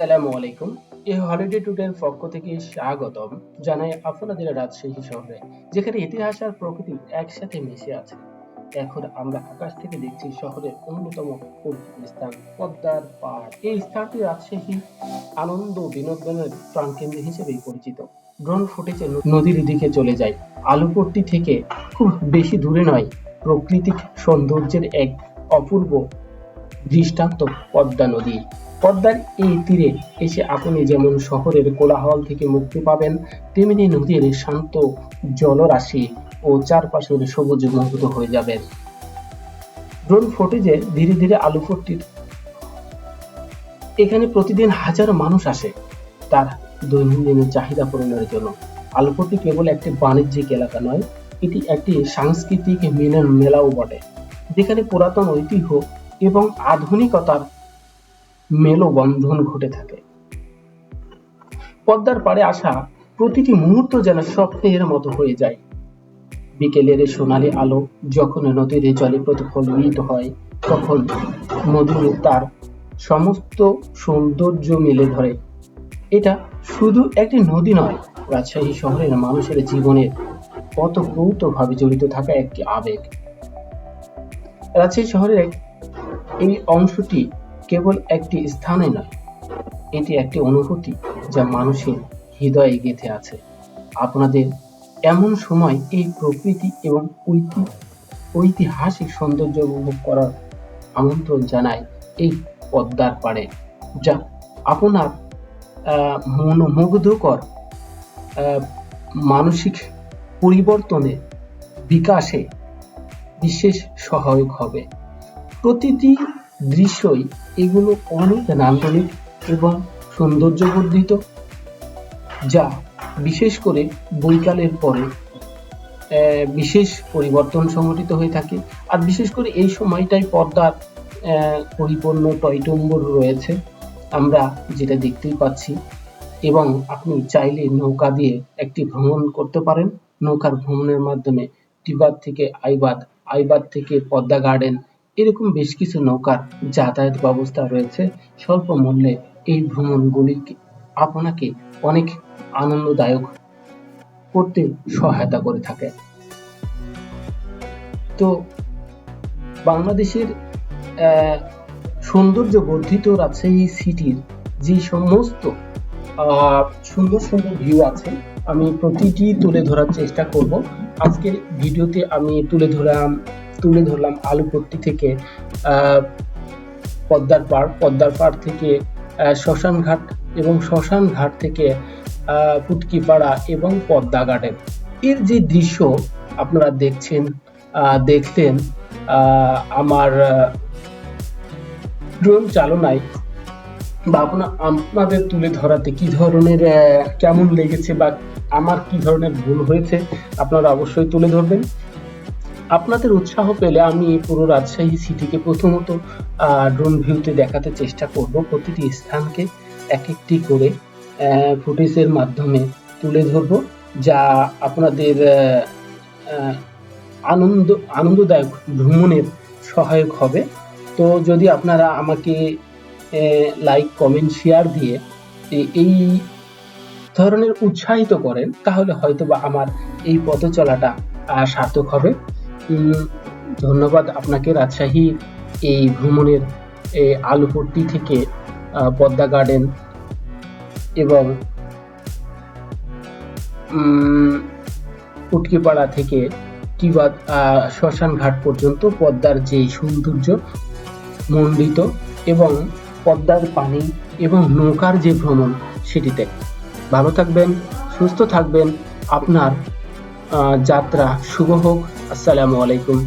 আসসালামু আলাইকুম। এই হলিডে টুডের পক্ষ থেকে স্বাগতম জানাই আপনাদের রাজশাহী শহরে, যেখানে ইতিহাস আর প্রকৃতি একসাথে মিশে আছে। এখন আমরা আকাশ থেকে দেখছি শহরের অন্যতম স্থান, পদ্মার এই স্থানটি রাজশাহী আনন্দ বিনোদনের প্রাণকেন্দ্র হিসেবেই পরিচিত। ড্রোন ফুটেজে নদীর দিকে চলে যায় আলুপট্টি থেকে খুব বেশি দূরে নয়। প্রাকৃতিক সৌন্দর্যের এক অপূর্ব দৃষ্টান্ত পদ্মা নদী। পদ্মার এই তীরে এসে আপনি যেমন শহরের কোলাহল থেকে মুক্তি পাবেন, তেমনি নদীর শান্ত জলরাশি ও চারপাশের সবুজ মুগ্ধ হয়ে যাবেন ড্রোন ফুটেজে ধীরে ধীরে আলু ফোর্টির এখানে প্রতিদিন হাজার মানুষ আসে তার দৈনন্দিন চাহিদা পূরণের জন্য। আলুপট্টি কেবল একটি বাণিজ্যিক এলাকা নয়, এটি একটি সাংস্কৃতিক মিলন মেলাও বটে। যেখানে পুরাতন ঐতিহ্য এবং আধুনিকতার মেলবন্ধন ঘটে থাকে। পদ্মার পাড়ে আসা প্রতিটি মুহূর্ত যেন স্বপ্নের মতো হয়ে যায়। বিকেলের সোনালি আলো যখন নদীর জলে প্রতিফলিত হয়, তখন নদী তার সমস্ত সৌন্দর্য মেলে ধরে। এটা শুধু একটি নদী নয়, রাজশাহী শহরের মানুষের জীবনের ওতপ্রোতভাবে জড়িত থাকা একটি আবেগ। রাজশাহী শহরের এই অংশটি কেবল একটি স্থানে নয়, এটি একটি অনুভূতি যা মানুষের হৃদয়ে গেঁথে আছে। আপনাদের এমন সময় এই প্রকৃতি এবং ঐতি- ঐতিহাসিক সৌন্দর্য উপভোগ করার আমন্ত্রণ জানায় এই পদ্মার পাড়ে, যা আপনার মনোমুগ্ধকর মানসিক পরিবর্তনে বিকাশে বিশেষ সহায়ক হবে। প্রতিটি দৃশ্যই এগুলো অনেক নান্দনিক এবং সৌন্দর্যবর্ধিত, যা বিশেষ করে বৈকালের পরে বিশেষ পরিবর্তন সংঘটিত হয়ে থাকে। আর বিশেষ করে এই সময়টাই পর্দার পরিপূর্ণ টয়টম্বর রয়েছে, আমরা যেটা দেখতেই পাচ্ছি। এবং আপনি চাইলে নৌকা দিয়ে একটি ভ্রমণ করতে পারেন। নৌকার ভ্রমণের মাধ্যমে টিবাদ থেকে আইবাদ আইবাদ থেকে পদ্মা গার্ডেন এরকম বেশ কিছু নৌকার যাতায়াত ব্যবস্থা রয়েছে। স্বল্প মূল্যে এই ভ্রমণগুলি আপনাকে অনেক আনন্দদায়ক করতে সহায়তা করে থাকে। তো বাংলাদেশের সৌন্দর্য বর্ধিত রাজশাহী সিটির যে সমস্ত সুন্দর সুন্দর ভিউ আছে, আমি প্রতিটি তুলে ধরার চেষ্টা করব। আজকের ভিডিওতে আমি তুলে ধরলাম তুলে ধরলাম আলুপট্টি থেকে পদ্মার পাড় পদ্মার পাড় থেকে আহ, শ্মশান ঘাট এবং শ্মশান ঘাট থেকে পুটকিপাড়া এবং পদ্মা গার্ডেন এর যে দৃশ্য আপনারা দেখছেন দেখতেন আমার ড্রোন চালনায় বা আপনা- আপনাদের তুলে ধরাতে কি ধরনের কেমন লেগেছে বা আমার কি ধরনের ভুল হয়েছে আপনারা অবশ্যই তুলে ধরবেন। আপনাদের উৎসাহ পেলে আমি এই পুরো রাজশাহী সিটিকে প্রথমত ড্রোন ভিউতে দেখাতে চেষ্টা করব। প্রতিটি স্থানকে এক একটি করে ফুটেজের মাধ্যমে তুলে ধরব, যা আপনাদের আনন্দ, আনন্দদায়ক ভ্রমণের সহায়ক হবে। তো যদি আপনারা আমাকে লাইক কমেন্ট শেয়ার দিয়ে এই ধরনের উৎসাহিত করেন, তাহলে হয়তোবা আমার এই পথ চলাটা সার্থক হবে। ধন্যবাদ আপনাকে। রাজশাহী এই ভ্রমণের এই আলুপট্টি থেকে পদ্মা গার্ডেন এবং উটকিপাড়া থেকে কিবাদ শ্মশান ঘাট পর্যন্ত পদ্মার যে সৌন্দর্য মণ্ডিত এবং পদ্মার পানি এবং নৌকার যে ভ্রমণ সেটিতে। ভালো থাকবেন, সুস্থ থাকবেন। আপনার যাত্রা শুভ হোক। আসসালামু আলাইকুম।